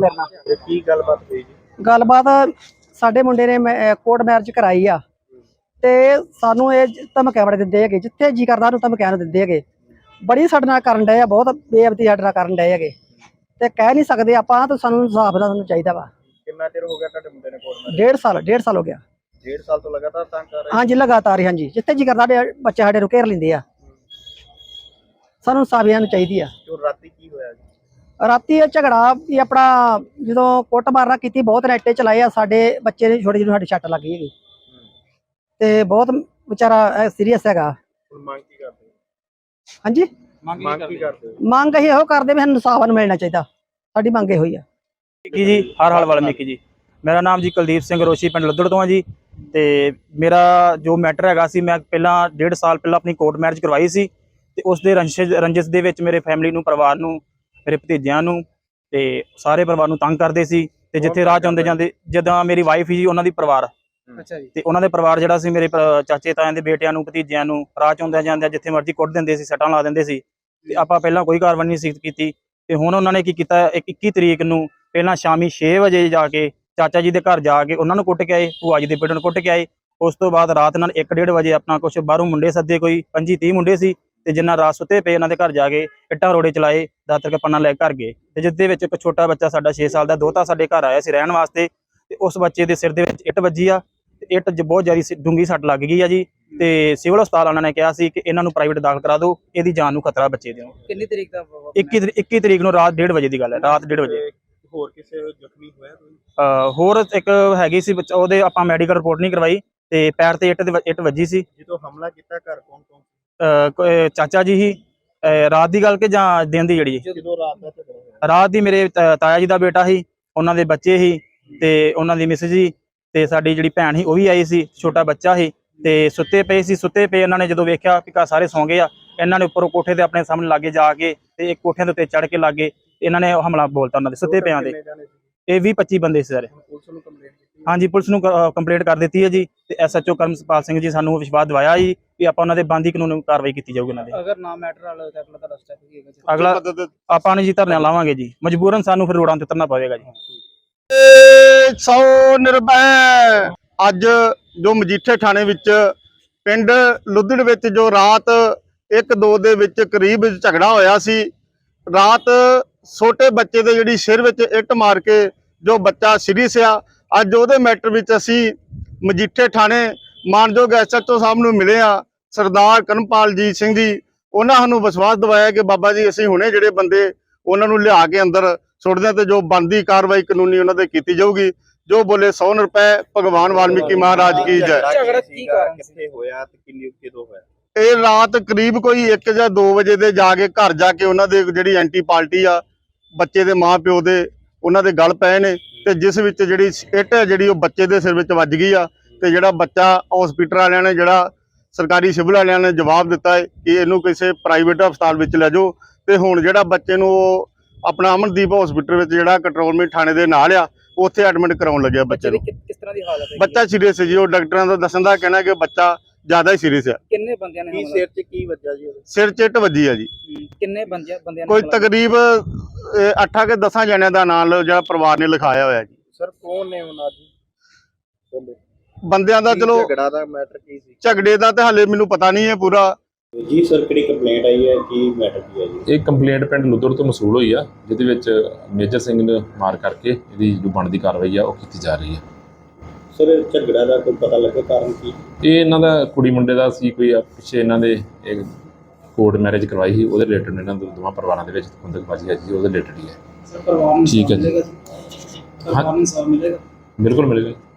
ਮੇਰੇ ਨਾਲ। ਤੇ ਕੀ ਗੱਲਬਾਤ ਹੋਈ ਜੀ? ਗੱਲਬਾਤ ਸਾਡੇ ਮੁੰਡੇ ਨੇ ਕੋਰਟ ਮੈਰਿਜ ਕਰਾਈ ਆ। ਤੇ ਸਾਨੂੰ ਇਹ ਧਮਕੀਆਂ ਬੜੇ ਦਿੰਦੇ ਹੈਗੇ ਜਿੱਥੇ ਜੀ ਕਰਦਾ ਉਹਨੂੰ ਧਮਕੀਆਂ ਦਿੰਦੇ ਹੈਗੇ। ਬੜੀ ਸਾਡੇ ਨਾਲ ਕਰਨ ਡਏ ਆ ਬਹੁਤ ਬੇਅਬਤੀ ਸਾਡੇ ਨਾਲ ਕਰਨ ਡਏ ਹੈਗੇ। ਤੇ ਕਹਿ ਨਹੀਂ ਸਕਦੇ ਆਪਾਂ ਤਾਂ ਸਾਨੂੰ ਇਨਸਾਫ ਦਾ ਸਾਨੂੰ ਚਾਹੀਦਾ ਵਾ। ਕਿੰਨਾ ਚਿਰ ਹੋ ਗਿਆ ਤੁਹਾਡੇ ਮੁੰਡੇ ਨੇ ਕੋਰਟ ਮੈਰਿਜ ਡੇਢ ਸਾਲ ਡੇਢ ਸਾਲ ਹੋ ਗਿਆ। ਡੇਢ ਸਾਲ ਤੋਂ ਲਗਾਤਾਰ ਤੰਗ ਕਰ ਰਹੇ? ਹਾਂਜੀ ਲਗਾਤਾਰ ਹਾਂਜੀ। ਜਿੱਥੇ ਜੀ ਕਰਦਾ ਸਾਡੇ ਬੱਚੇ ਸਾਡੇ ਨੂੰ ਘੇਰ ਲੈਂਦੇ ਆ। ਸਾਨੂੰ ਇਨਸਾਫ ਇਹਨਾਂ ਨੂੰ ਚਾਹੀਦੀ ਆ। ਜੋ ਰਾਤੀ ਰਾਤੀ ਇਹ ਝਗੜਾ ਵੀ ਆਪਣਾ ਜਦੋਂ ਕੁੱਟ ਮਾਰਨਾ ਕੀਤੀ ਬਹੁਤ ਨੈਟੇ ਚਲਾਏ ਆ ਸਾਡੇ ਬੱਚੇ ਨੇ ਛੋਟੇ ਜਿਹੇ ਨੂੰ ਸਾਡੀ ਛੱਟ ਲੱਗ ਗਈ ਹੈਗੀ। ਤੇ ਬਹੁਤ ਵਿਚਾਰਾ ਸੀਰੀਅਸ ਹੈਗਾ। ਹੁਣ ਮੰਗ ਕੀ ਕਰਦੇ ਹੋ? ਹਾਂਜੀ? ਮੰਗ ਕੀ ਕਰਦੇ ਹੋ? ਮੰਗ ਇਹੋ ਕਰਦੇ ਵੀ ਸਾਨੂੰ ਇਨਸਾਫ ਨੂੰ ਮਿਲਣਾ ਚਾਹੀਦਾ। ਸਾਡੀ ਮੰਗ ਇਹੋ ਹੀ ਆ। ਕੀ ਜੀ ਹਰ ਹਾਲ ਵਾਲਮੀਕੀ ਜੀ। ਮੇਰਾ ਨਾਮ ਜੀ ਕੁਲਦੀਪ ਸਿੰਘ ਰੋਸ਼ੀ ਪਿੰਡ ਲੱਦੜ ਤੋਂ ਆ ਜੀ। ਤੇ ਮੇਰਾ ਜੋ ਮੈਟਰ ਹੈਗਾ ਸੀ ਮੈਂ ਪਹਿਲਾਂ ਡੇਢ ਸਾਲ ਪਹਿਲਾਂ ਆਪਣੀ ਕੋਰਟ ਮੈਰਿਜ ਕਰਵਾਈ ਸੀ। ਤੇ ਉਸ ਦੇ ਰੰਜਿਸ਼ ਦੇ ਵਿੱਚ ਮੇਰੇ ਫੈਮਿਲੀ ਨੂੰ ਪਰਿਵਾਰ ਨੂੰ ਮੇਰੇ ਭਤੀਜਿਆਂ ਨੂੰ ਤੇ ਸਾਰੇ ਪਰਿਵਾਰ ਨੂੰ ਤੰਗ ਕਰਦੇ ਸੀ ਤੇ ਜਿੱਥੇ ਰਾਹ ਜਾਂਦੇ ਜਾਂਦੇ ਜਦੋਂ ਮੇਰੀ ਵਾਈਫ ਜੀ ਉਹਨਾਂ ਦੀ ਪਰਿਵਾਰ। ਅੱਛਾ ਜੀ। ਤੇ ਉਹਨਾਂ ਦੇ ਪਰਿਵਾਰ ਜਿਹੜਾ ਸੀ ਮੇਰੇ ਚਾਚੇ ਤਾਇਆਂ ਦੇ ਬੇਟਿਆਂ ਨੂੰ ਭਤੀਜਿਆਂ ਨੂੰ ਰਾਹ ਚ ਆਉਂਦਿਆਂ ਜਾਂਦਿਆਂ ਜਿੱਥੇ ਮਰਜ਼ੀ ਕੁੱਟ ਦਿੰਦੇ ਸੀ ਸੱਟਾਂ ਲਾ ਦਿੰਦੇ ਸੀ। ਤੇ ਆਪਾਂ ਪਹਿਲਾਂ ਕੋਈ ਕਾਰਵਾਈ ਨਹੀਂ ਸੀ ਕੀਤੀ। ਤੇ ਹੁਣ ਉਹਨਾਂ ਨੇ ਕੀ ਕੀਤਾ ਇੱਕ 21 ਤਰੀਕ ਨੂੰ ਪਹਿਲਾਂ ਸ਼ਾਮੀ 6 ਵਜੇ ਜਾ ਕੇ ਚਾਚਾ ਜੀ ਦੇ ਘਰ ਜਾ ਕੇ ਉਹਨਾਂ ਨੂੰ ਕੁੱਟ ਕੇ ਆਏ ਭੂਆ ਜੀ ਦੇ ਬੇਟੇ ਨੂੰ ਕੁੱਟ ਕੇ ਆਏ। ਉਸ ਤੋਂ ਬਾਅਦ ਰਾਤ ਨਾਲ 1:30 ਵਜੇ ਆਪਣਾ ਕੁਝ ਬਾਹਰੋਂ ਮੁੰਡੇ ਸੱਦੇ ਕੋਈ 25 30 ਮੁੰਡੇ ਸੀ। ਤੇ ਜਿੰਨਾ ਰਾਤ ਸੁੱਤੇ ਪਏ ਉਹਨਾਂ ਦੇ ਘਰ ਜਾ ਕੇ ਇੱਟਾਂ ਰੋੜੇ ਚਲਾਏ ਦਾਤਰ ਕੇ ਪੰਨਾ ਲੈ ਕੇ ਘਰ ਗਏ। ਤੇ ਜਿਸ ਦੇ ਵਿੱਚ ਇੱਕ ਛੋਟਾ ਬੱਚਾ ਸਾਡਾ 6 ਸਾਲ ਦਾ ਦੋਤਾ ਸਾਡੇ ਘਰ ਆਇਆ ਸੀ ਰਹਿਣ ਵਾਸਤੇ ਤੇ ਉਸ ਬੱਚੇ ਦੇ ਸਿਰ ਦੇ ਵਿੱਚ ਇੱਟ ਵੱਜੀ ਆ ਤੇ ਇੱਟ ਜ ਬਹੁਤ ਜ਼ਿਆਦਾ ਡੂੰਗੀ ਸੱਟ ਲੱਗ ਗਈ ਆ ਜੀ। ਤੇ ਸਿਵਲ ਹਸਪਤਾਲ ਵਾਲਿਆਂ ਨੇ ਕਿਹਾ ਸੀ ਕਿ ਇਹਨਾਂ ਨੂੰ ਪ੍ਰਾਈਵੇਟ ਦਾਖਲ ਕਰਾ ਦਿਓ ਇਹਦੀ ਜਾਨ ਨੂੰ ਖਤਰਾ ਬੱਚੇ ਦੇ ਨੂੰ ਕਿੰਨੀ ਤਰੀਕ ਦਾ ਵਾ- 21 ਤਰੀ- 21 ਤਰੀਕ ਨੂੰ ਰਾਤ 1:30 ਵਜੇ ਦੀ ਗੱਲ ਹੈ ਰਾਤ 1:30 ਵਜੇ। ਹੋਰ ਕਿਸੇ ਜ਼ਖਮੀ ਹੋਇਆ ਹੋਰ ਇੱਕ ਹੈਗੀ ਸੀ ਬੱਚਾ ਉਹਦੇ ਆਪਾਂ ਮੈਡੀਕਲ ਰਿਪੋਰਟ ਨਹੀਂ ਕਰਵਾਈ ਤੇ ਪੈਰ ਤੇ ਇੱਟ ਦੇ ਇੱਟ ਵੱਜੀ ਸੀ। ਜਦੋਂ ਹਮਲਾ ਕੀਤਾ ਘਰ ਕੌਣ ਕੌਣ ਚਾਚਾ ਜੀ ਹੀ ਰਾਤ ਦੀ ਗੱਲ ਕਿ ਜਾਂ ਦਿਨ ਦੀ ਜਿਹੜੀ? ਰਾਤ ਦਾ ਮੇਰੇ ਤਾਇਆ ਜੀ ਦਾ ਬੇਟਾ ਸੀ ਉਹਨਾਂ ਦੇ ਬੱਚੇ ਸੀ ਤੇ ਉਹਨਾਂ ਦੀ ਮਿਸਿਸ ਜੀ ਤੇ ਸਾਡੀ ਜਿਹੜੀ ਭੈਣ ਸੀ ਉਹ ਵੀ ਆਈ ਸੀ ਛੋਟਾ ਬੱਚਾ ਸੀ ਤੇ ਸੁੱਤੇ ਪਏ ਸੀ ਸੁੱਤੇ ਪਏ ਇਹਨਾਂ ਨੇ ਜਦੋਂ ਵੇਖਿਆ ਕਿ ਘਰ ਸਾਰੇ ਸੌਂ ਗਏ ਆ ਇਹਨਾਂ ਨੇ ਉੱਪਰੋਂ ਕੋਠੇ ਤੇ ਆਪਣੇ ਸਾਹਮਣੇ ਲਾਗੇ ਜਾ ਕੇ ਤੇ ਇੱਕ ਕੋਠਿਆਂ ਦੇ ਉੱਤੇ ਚੜ ਕੇ ਲਾਗੇ ਇਹਨਾਂ ਨੇ ਹਮਲਾ ਬੋਲਤਾ ਉਹਨਾਂ ਦੇ ਸੁੱਤੇ ਪਿਆਂ ਦੇ? ਇਹ 20 25 ਬੰਦੇ ਸੀ ਸਾਰੇ। ਹਾਂਜੀ ਪੁਲਿਸ ਨੂੰ ਕੰਪਲੇਂਟ ਕਰ ਦਿੱਤੀ ਹੈ ਜੀ ਤੇ ਐਸਐਚਓ ਕਰਮਸਪਾਲ ਸਿੰਘ ਜੀ ਸਾਨੂੰ ਵਿਸ਼ਵਾਸ ਦਿਵਾਇਆ ਜੀ ਕਿ ਆਪਾਂ ਉਹਨਾਂ ਦੇ ਬੰਦੀ ਕਾਨੂੰਨ ਕਾਰਵਾਈ ਕੀਤੀ ਜਾਊਗੀ ਉਹਨਾਂ ਦੇ। ਅਗਰ ਨਾ ਮੈਟਰ ਵਾਲਾ ਹੋਇਆ ਤਾਂ ਅਗਲਾ ਤੁਹਾਡਾ ਸਟੈਪ ਕੀ ਹੈਗਾ ਅਗਲਾ ਆਪਾਂ ਨੇ ਜੀ ਧਰਨਾ ਲਾਵਾਂਗੇ ਜੀ। ਮਜਬੂਰਨ ਸਾਨੂੰ ਫਿਰ ਰੋਡਾਂ ਤੇ ਉਤਰਨਾ ਪਵੇਗਾ ਜੀ। ਸੌ ਨਿਰਭੈ। ਅੱਜ ਜੋ ਮਜੀਠੇ ਥਾਣੇ ਵਿੱਚ ਪਿੰਡ ਲੁੱਧੜ ਵਿੱਚ ਜੋ ਰਾਤ 1-2 ਦੇ ਵਿੱਚ ਕਰੀਬ ਝਗੜਾ ਹੋਇਆ ਸੀ ਰਾਤ ਛੋਟੇ ਬੱਚੇ ਦੇ ਜਿਹੜੀ ਸਿਰ ਵਿੱਚ ਇੱਟ ਮਾਰ ਕੇ ਜੋ ਬੱਚਾ ਸੀਰੀਅਸ ਆ ਅੱਜ ਉਹਦੇ ਮੈਟਰ ਵਿੱਚ ਅਸੀਂ ਮਜੀਠੇ ਥਾਣੇ ਮਾਨਯੋਗ ਐਸਐਚਓ ਸਾਹਿਬ ਨੂੰ ਮਿਲੇ ਆ, ਸਰਦਾਰ ਕਰਮਪਾਲ ਜੀ ਸਿੰਘ ਜੀ। ਉਹਨਾਂ ਸਾਨੂੰ ਵਿਸ਼ਵਾਸ ਦਿਵਾਇਆ ਕਿ ਬਾਬਾ ਜੀ, ਅਸੀਂ ਹੁਣੇ ਜਿਹੜੇ ਬੰਦੇ ਉਹਨਾਂ ਨੂੰ ਲਿਆ ਕੇ ਅੰਦਰ ਸੁੱਟਦੇ ਹਾਂ ਤੇ ਜੋ ਬਣਦੀ ਕਾਰਵਾਈ ਕਾਨੂੰਨੀ ਉਹਨਾਂ ਤੇ ਕੀਤੀ ਜਾਊਗੀ, ਜੋ ਬੋਲੇ 100 ਰੁਪਏ ਭਗਵਾਨ ਵਾਲਮੀਕੀ ਮਹਾਰਾਜ ਕੀ ਜੈ। ਝਗੜਾ ਕੀ ਕਾਰਨ ਕਿੱਥੇ ਹੋਇਆ ਤੇ ਕਿੰਨੀ ਕਿਦੋਂ ਹੋਇਆ? ਇਹ ਰਾਤ ਕਰੀਬ ਕੋਈ 1 ਜਾਂ 2 ਵਜੇ ਦੇ ਜਾ ਕੇ ਘਰ ਜਾ ਕੇ ਉਹਨਾਂ ਦੇ ਜਿਹੜੀ ਐਂਟੀ ਪਾਰਟੀ ਆ ਬੱਚੇ ਦੇ ਮਾਪਿਓ ਦੇ ਉਹਨਾਂ ਦੇ ਗਲ ਪਏ ਨੇ ਤੇ ਜਿਸ ਵਿੱਚ ਜਿਹੜੀ ਇੱਟ ਹੈ ਜਿਹੜੀ ਉਹ ਬੱਚੇ ਦੇ ਸਿਰ ਵਿੱਚ ਵੱਜ ਗਈ ਆ ਤੇ ਜਿਹੜਾ ਬੱਚਾ ਹਸਪੀਟਲ ਵਾਲਿਆਂ ਨੇ ਜਿਹੜਾ ਸਰਕਾਰੀ ਸਿਵਲ ਵਾਲਿਆਂ ਨੇ ਜਵਾਬ ਦਿੱਤਾ ਹੈ ਕਿ ਇਹਨੂੰ ਕਿਸੇ ਪ੍ਰਾਈਵੇਟ ਹਸਪਤਾਲ ਵਿੱਚ ਲੈ ਜਾਓ ਤੇ ਹੁਣ ਜਿਹੜਾ ਬੱਚੇ ਨੂੰ ਉਹ ਆਪਣਾ ਅਮਨਦੀਪ ਹਸਪੀਟਲ ਵਿੱਚ ਜਿਹੜਾ ਕੰਟਰੋਲਮੈਂਟ ਥਾਣੇ ਦੇ ਨਾਲ ਆ ਉੱਥੇ ਐਡਮਿਟ ਕਰਾਉਣ ਲੱਗਿਆ ਬੱਚੇ ਨੂੰ। ਕਿਸ ਤਰ੍ਹਾਂ ਦੀ ਹਾਲਤ ਹੈ ਬੱਚਾ ਸੀਰੀਅਸ ਹੈ ਜੀ ਉਹ ਡਾਕਟਰਾਂ ਦਾ ਦੱਸਣ ਦਾ ਕਹਿਣਾ ਕਿ ਬੱਚਾ ਜ਼ਿਆਦਾ ਹੀ ਸੀਰੀਅਸ ਹੈ ਕਿੰਨੇ ਬੰਦਿਆਂ ਨੇ ਕੀ ਸਿਰ 'ਚ ਕੀ ਵੱਜਾ ਜੀ ਉਹਦੇ? ਸਿਰ 'ਚ ਇੱਟ ਵੱਜੀ ਆ ਜੀ। ਕਿੰਨੇ ਬੰਦਿਆਂ ਬੰਦਿਆਂ ਨੇ ਕੋਈ ਹਮਲਾ ਤਕਰੀਬ 8 ਕੇ 10 ਜਣਿਆਂ ਦਾ ਨਾਮ ਜਿਹੜਾ ਪਰਿਵਾਰ ਨੇ ਲਿਖਾਇਆ ਹੋਇਆ ਜੀ। ਸਰ ਕੌਣ ਨੇ ਉਹਨਾਂ ਦੀ? ਬੰਦੇ। ਬੰਦਿਆਂ ਦਾ ਚਲੋ ਝਗੜਾ ਦਾ ਮੈਟਰ ਕੀ ਸੀ? ਝਗੜੇ ਦਾ ਤੇ ਹਾਲੇ ਮੈਨੂੰ ਪਤਾ ਨਹੀਂ ਹੈ ਪੂਰਾ। ਜੀ ਸਰ ਕਿਹੜੀ ਕੰਪਲੇਂਟ ਆਈ ਹੈ? ਕੀ ਮੈਟਰ ਕੀ ਹੈ ਜੀ? ਇਹ ਕੰਪਲੇਂਟ ਪਿੰਡ ਲੁੱਦਰ ਤੋਂ ਮਸੂਲ ਹੋਈ ਆ ਜਿਹਦੇ ਵਿੱਚ ਮੇਜਰ ਸਿੰਘ ਨੇ ਮਾਰ ਕਰਕੇ ਇਹਦੀ ਜੋ ਬਣਦੀ ਕਾਰਵਾਈ ਆ ਉਹ ਕੀਤੀ ਜਾ ਰਹੀ ਹੈ। ਸਰ ਝਗੜਾ ਦਾ ਕੋਈ ਪਤਾ ਲੱਗਾ ਕਾਰਨ ਕੀ? ਇਹ ਇਹਨਾਂ ਦਾ ਕੁੜੀ ਮੁੰਡੇ ਦਾ ਸੀ ਕੋਈ ਆ, ਪਿੱਛੇ ਇਹਨਾਂ ਦੇ ਇੱਕ ਕੋਰਟ ਮੈਰਿਜ ਕਰਵਾਈ ਸੀ ਉਹਦੇ ਰਿਲੇਟਡ ਇਹਨਾਂ ਦੋ ਦੋਵਾਂ ਪਰਿਵਾਰਾਂ ਦੇ ਵਿੱਚ ਖੁੰਦਕਬਾਜ਼ੀ ਹੈ ਜੀ ਉਹਦੇ ਰਿਲੇਟਡ ਹੀ ਹੈ। ਸਰ ਪਰਿਵਾਰ ਨੂੰ ਠੀਕ ਹੈ ਜੀ। ਮਿਲੇਗਾ ਜੀ? ਪਰਿਵਾਰ ਨੂੰ ਇਨਸਾਫ਼ ਮਿਲੇਗਾ? ਬਿਲਕੁਲ ਮਿਲੇਗਾ